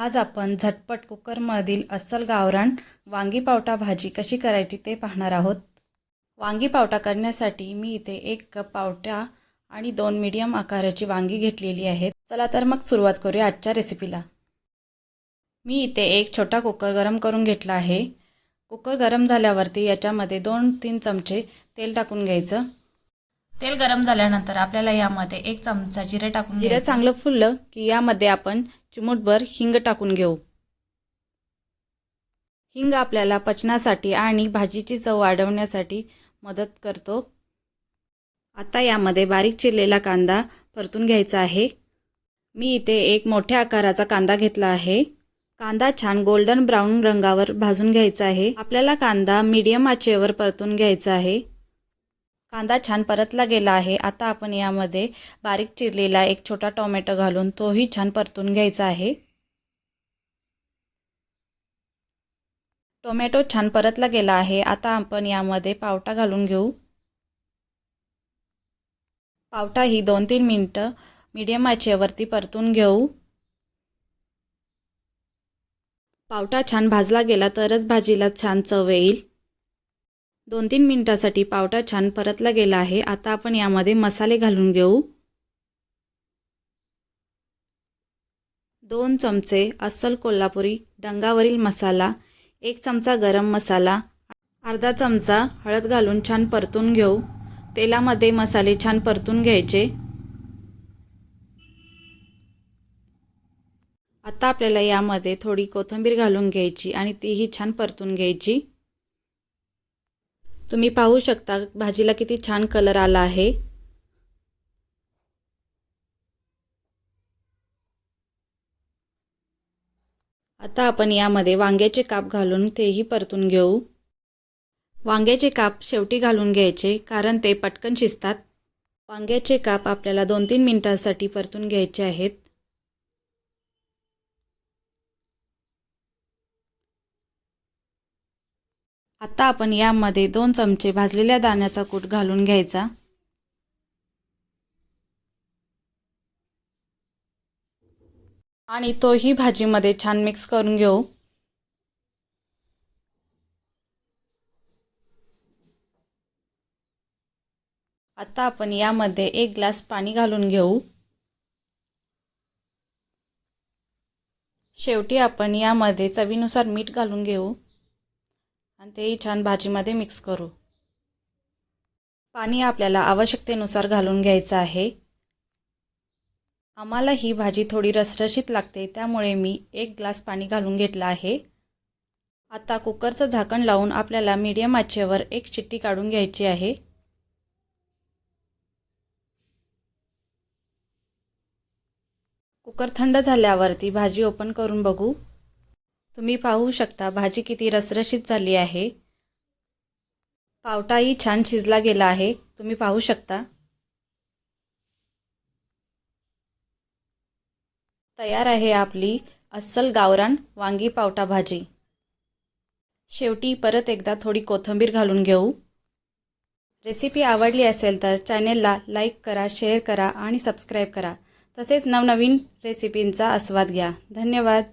आज आपण झटपट कुकरमधील अस्सल गावरान वांगी पावटा भाजी कशी करायची ते पाहणार आहोत. वांगी पावटा करण्यासाठी मी इथे एक कप पावटा आणि दोन मीडियम आकाराची वांगी घेतलेली आहेत. चला तर मग सुरुवात करूया आजच्या रेसिपीला मी इथे एक छोटा कुकर गरम करून घेतला आहे. कुकर गरम झाल्यावरती याच्यामध्ये दोन तीन चमचे तेल टाकून घ्यायचं. तेल गरम झाल्यानंतर आपल्याला यामध्ये एक चमचा जिरे टाकून जिरे चांगलं फुललं की यामध्ये आपण चिमूटभर हिंग टाकून घेऊ. हिंग आपल्याला पचनासाठी आणि भाजीची चव वाढवण्यासाठी मदत करतो. आता यामध्ये बारीक चिरलेला कांदा परतून घ्यायचा आहे. मी इथे एक मोठ्या आकाराचा कांदा घेतला आहे. कांदा छान गोल्डन ब्राऊन रंगावर भाजून घ्यायचा आहे. आपल्याला कांदा मीडियम आचेवर परतून घ्यायचा आहे. कांदा छान परतला गेला आहे. आता आपण यामध्ये बारीक चिरलेला एक छोटा टोमॅटो घालून तोही छान परतून घ्यायचा आहे. टोमॅटो छान परतला गेला आहे. आता आपण यामध्ये पावटा घालून घेऊ. पावटा ही दोन तीन मिनटं मीडियम आचेवरती परतून घेऊ. पावटा छान भाजला गेला तरच भाजीला छान चव येईल. दोन तीन मिनटासाठी पावटा छान परतला गेला आहे. आता आपण यामध्ये मसाले घालून घेऊ. दोन चमचे अस्सल कोल्हापुरी डंगावरील मसाला एक चमचा गरम मसाला अर्धा चमचा हळद घालून छान परतून घेऊ. तेलामध्ये मसाले छान परतून घ्यायचे. आता आपल्याला यामध्ये थोडी कोथिंबीर घालून घ्यायची आणि तीही छान परतून घ्यायची. तुम्ही पाहू शकता भाजीला किती छान कलर आला आहे. आता आपण यामध्ये वांग्याचे काप घालून तेही परतून घेऊ. वांग्याचे काप शेवटी घालून घ्यायचे कारण ते पटकन शिजतात. वांग्याचे काप आपल्याला दोन तीन मिनटांसाठी परतून घ्यायचे आहेत. आता आपण यामध्ये दोन चमचे भाजलेल्या दाण्याचा कूट घालून घ्यायचा. आणि तोही भाजीमध्ये छान मिक्स करून घेऊ. आता आपण यामध्ये एक ग्लास पाणी घालून घेऊ. शेवटी आपण यामध्ये चवीनुसार मीठ घालून घेऊ. आणि तेही छान भाजीमध्ये मिक्स करू. पाणी आपल्याला आवश्यकतेनुसार घालून घ्यायचं आहे. आम्हाला ही भाजी थोडी रसरशीत लागते त्यामुळे मी एक ग्लास पाणी घालून घेतलं आहे. आता कुकरचं झाकण लावून आपल्याला मीडियम आचेवर एक चिट्टी काढून घ्यायची आहे. कुकर थंड झाल्यावरती भाजी ओपन करून बघू. तुम्ही पाहू शकता भाजी किती रसरशीत झाली आहे. पावटाही छान शिजला गेला आहे. तुम्ही पाहू शकता. तयार आहे आपली अस्सल गावरान वांगी पावटा भाजी. शेवटी परत एकदा थोडी कोथिंबीर घालून घेऊ. रेसिपी आवडली असेल तर चॅनेलला लाईक करा शेअर करा आणि सबस्क्राईब करा. तसेच नवनवीन रेसिपींचा आस्वाद घ्या. धन्यवाद.